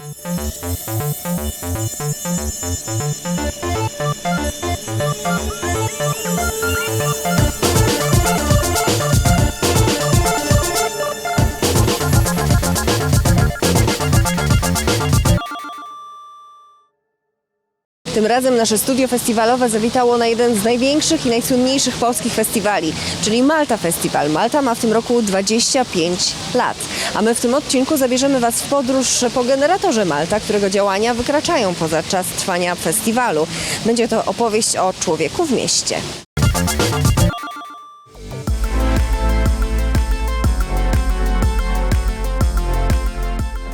Música Tym razem nasze studio festiwalowe zawitało na jeden z największych i najsłynniejszych polskich festiwali, czyli Malta Festival. Malta ma w tym roku 25 lat, a my w tym odcinku zabierzemy Was w podróż po generatorze Malta, którego działania wykraczają poza czas trwania festiwalu. Będzie to opowieść o człowieku w mieście.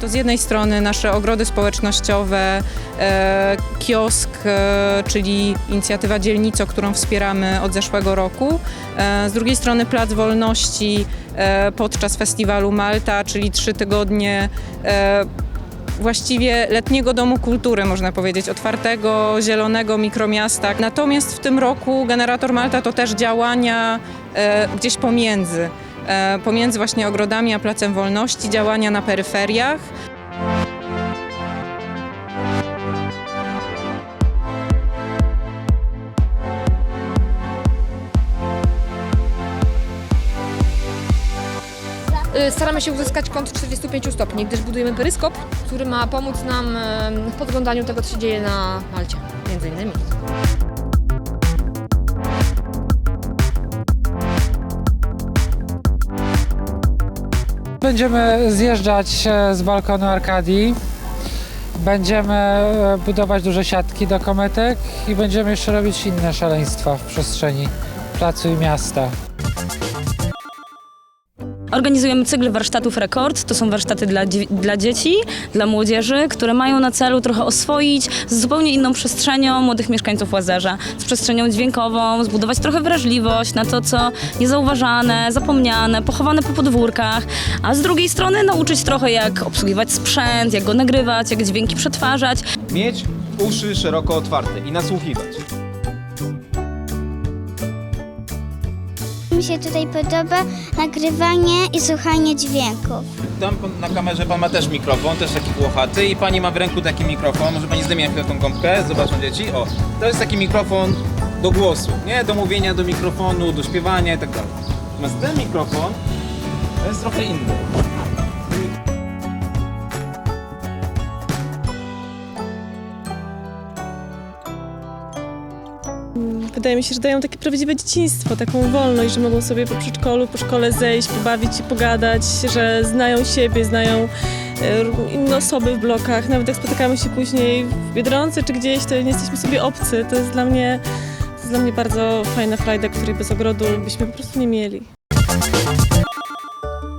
To z jednej strony nasze ogrody społecznościowe, e, kiosk, e, czyli inicjatywa Dzielnico, którą wspieramy od zeszłego roku. E, z drugiej strony Plac Wolności podczas festiwalu Malta, czyli trzy tygodnie właściwie letniego domu kultury, można powiedzieć, otwartego, zielonego mikromiasta. Natomiast w tym roku Generator Malta to też działania e, gdzieś pomiędzy. E, pomiędzy właśnie ogrodami a Placem Wolności, działania na peryferiach. Y, Staramy się uzyskać kąt 45 stopni, gdyż budujemy peryskop, który ma pomóc nam e, w podglądaniu tego, co się dzieje na Malcie, między innymi. Będziemy zjeżdżać e, z balkonu Arkadii. Będziemy e, budować duże siatki do kometek i będziemy jeszcze robić inne szaleństwa w przestrzeni placu i miasta. Organizujemy cykl warsztatów Rekord. To są warsztaty dla, dla dzieci, dla młodzieży, które mają na celu trochę oswoić z zupełnie inną przestrzenią młodych mieszkańców Łazarza. Z przestrzenią dźwiękową, zbudować trochę wrażliwość na to, co niezauważane, zapomniane, pochowane po podwórkach, a z drugiej strony nauczyć trochę, jak obsługiwać sprzęt, jak go nagrywać, jak dźwięki przetwarzać. Mieć uszy szeroko otwarte i nasłuchiwać. Mi się tutaj podoba nagrywanie i słuchanie dźwięków. Tam na kamerze pan ma też mikrofon, też taki włochaty i pani ma w ręku taki mikrofon. Może pani zdejmie chwilę tą gąbkę, zobaczą dzieci. O, to jest taki mikrofon do głosu, nie? Do mówienia do mikrofonu, do śpiewania i tak dalej. Natomiast ten mikrofon to jest trochę inny. Wydaje mi się, że dają takie prawdziwe dzieciństwo, taką wolność, że mogą sobie po przedszkolu, po szkole zejść, pobawić się, pogadać, że znają siebie, znają e, inne osoby w blokach. Nawet jak spotykamy się później w Biedronce czy gdzieś, to nie jesteśmy sobie obcy. To jest dla mnie, jest dla mnie bardzo fajna frajda, której bez ogrodu byśmy po prostu nie mieli.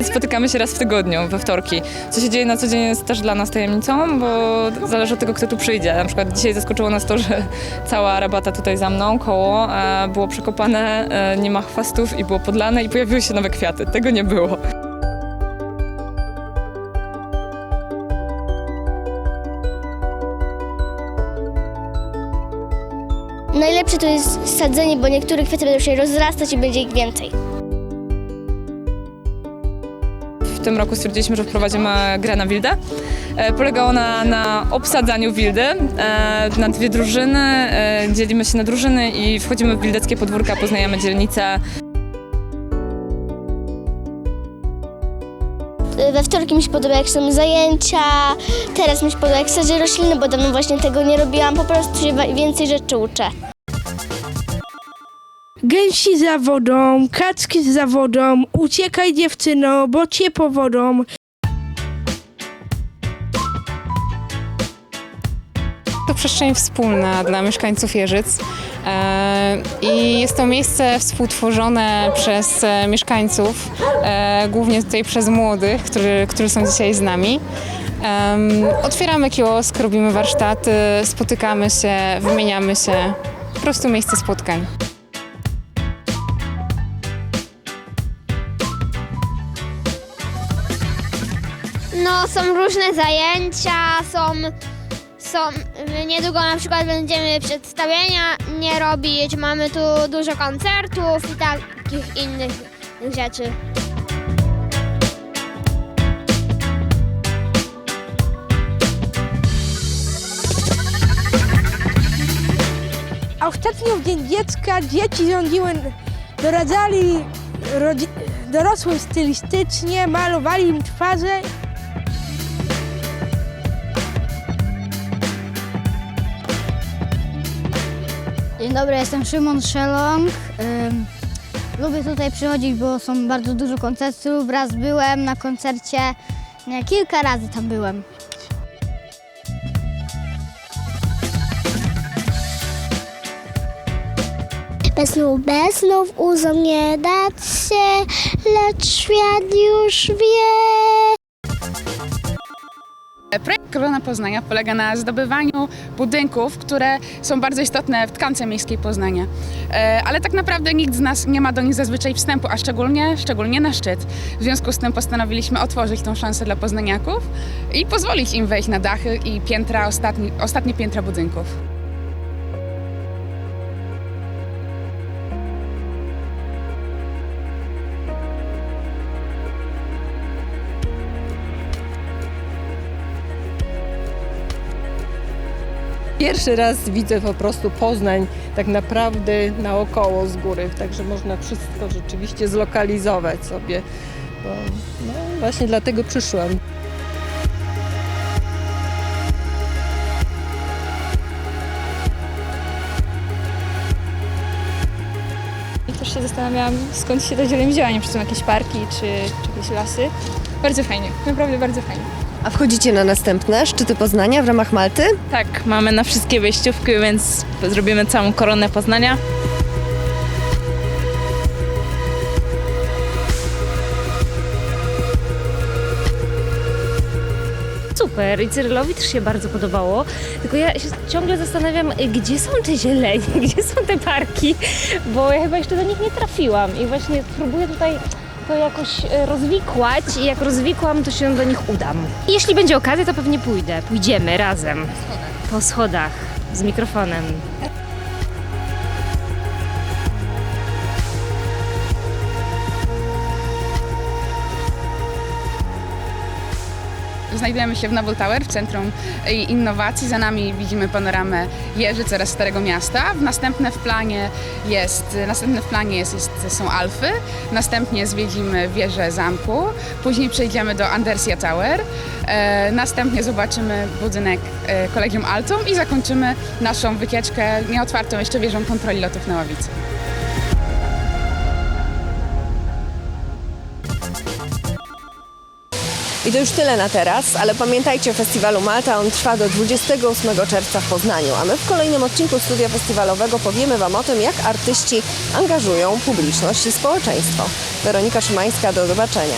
Spotykamy się raz w tygodniu, we wtorki. Co się dzieje na co dzień jest też dla nas tajemnicą, bo zależy od tego, kto tu przyjdzie. Na przykład dzisiaj zaskoczyło nas to, że cała rabata tutaj za mną, koło, e, było przekopane, e, nie ma chwastów i było podlane i pojawiły się nowe kwiaty. Tego nie było. Najlepsze to jest sadzenie, bo niektóre kwiaty będą się rozrastać i będzie ich więcej. Tym roku stwierdziliśmy, że wprowadzimy grę na wildę. E, Polega ona na obsadzaniu wildy e, na dwie drużyny. E, Dzielimy się na drużyny i wchodzimy w wildeckie podwórka, poznajemy dzielnicę, We wtorki mi się podoba, jak są zajęcia. Teraz mi się podoba, jak sadzę rośliny, bo dawno właśnie tego nie robiłam. Po prostu się więcej rzeczy uczę. Gęsi za wodą, kaczki za wodą, uciekaj dziewczyno, bo cię powodą. To przestrzeń wspólna dla mieszkańców Jeżyc e, i jest to miejsce współtworzone przez e, mieszkańców, e, głównie tutaj przez młodych, którzy, którzy są dzisiaj z nami. Otwieramy kiosk, robimy warsztaty, spotykamy się, wymieniamy się. Po prostu miejsce spotkań. są różne zajęcia, są, są niedługo na przykład będziemy przedstawienia nie robić, mamy tu dużo koncertów i takich innych rzeczy. A ostatnio w Dzień Dziecka dzieci rządziły, doradzali rodzi- dorosłym stylistycznie, malowali im twarze Dzień dobry, jestem Szymon Szelong. Lubię tutaj przychodzić, bo są bardzo dużo koncertów. Raz byłem na koncercie, nie, kilka razy tam byłem. Bez snów, bez snów uzą nie dać się, lecz świat już wie. Projekt Korona Poznania polega na zdobywaniu budynków, które są bardzo istotne w tkance miejskiej Poznania. E, Ale tak naprawdę nikt z nas nie ma do nich zazwyczaj wstępu, a szczególnie, szczególnie na szczyt. W związku z tym postanowiliśmy otworzyć tą szansę dla poznaniaków i pozwolić im wejść na dachy i piętra, ostatni, ostatnie piętra budynków. Pierwszy raz widzę po prostu Poznań tak naprawdę naokoło z góry, także można wszystko rzeczywiście zlokalizować sobie. Bo, no, właśnie dlatego przyszłam. Też się zastanawiałam, skąd się ta zieleń wzięła, nie czy są jakieś parki, czy, czy jakieś lasy. Bardzo fajnie, naprawdę bardzo fajnie. A wchodzicie na następne szczyty Poznania w ramach Malty? Tak, mamy na wszystkie wejściówki, więc zrobimy całą koronę Poznania. Super i Cyrylowi też się bardzo podobało, tylko ja się ciągle zastanawiam, gdzie są te zielenie, gdzie są te parki, bo ja chyba jeszcze do nich nie trafiłam i właśnie spróbuję tutaj to jakoś e, rozwikłać i jak rozwikłam, to się do nich udam. Jeśli będzie okazja, to pewnie pójdę, pójdziemy razem po schodach z mikrofonem. Znajdujemy się w Noble Tower, w Centrum Innowacji. Za nami widzimy panoramę Jeży, coraz Starego Miasta. W następne w planie jest, następne w planie jest, jest, są Alfy. Następnie zwiedzimy wieżę zamku. Później przejdziemy do Andersia Tower. E, następnie zobaczymy budynek e, Kolegium Altum i zakończymy naszą wycieczkę nieotwartą jeszcze wieżą kontroli lotów na Ławicy. I to już tyle na teraz, ale pamiętajcie o festiwalu Malta. On trwa do 28 czerwca w Poznaniu, a my w kolejnym odcinku Studia Festiwalowego powiemy Wam o tym, jak artyści angażują publiczność i społeczeństwo. Weronika Szymańska, do zobaczenia.